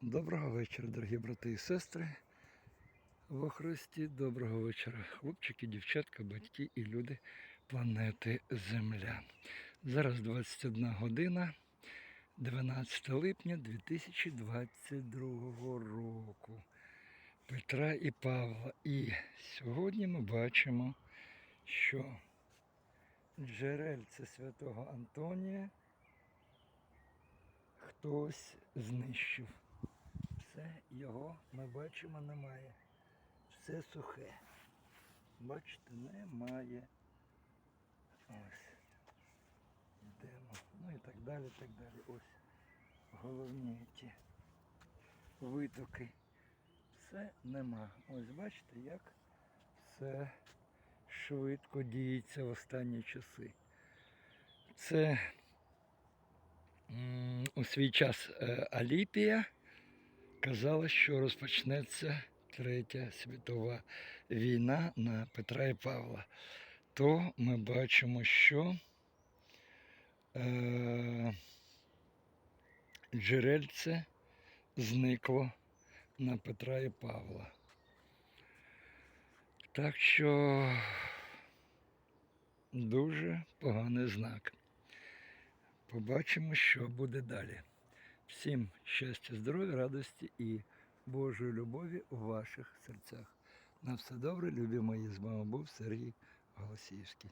Доброго вечора, дорогі брати і сестри. Во Христі, доброго вечора, хлопчики, дівчатка, батьки і люди планети Земля. Зараз 21 година, 12 липня 2022 року. Петра і Павла. І сьогодні ми бачимо, що джерельце святого Антонія хтось знищив. Бачимо немає. Все сухе. Бачите, немає. Ось. Йдемо. Ну і так далі, так далі. Ось. Головні ті витоки. Все нема. Ось бачите, як все швидко діється в останні часи. Це у свій час е, Аліпія казала, що розпочнеться Третя світова війна на Петра і Павла. То ми бачимо, що е, джерельце зникло на Петра і Павла. Так що дуже поганий знак. Побачимо, що буде далі. Всім щастя, здоров'я, радості і Божої любові у ваших серцях. На все добре, любі мої, з вами був Сергій Голосіївський.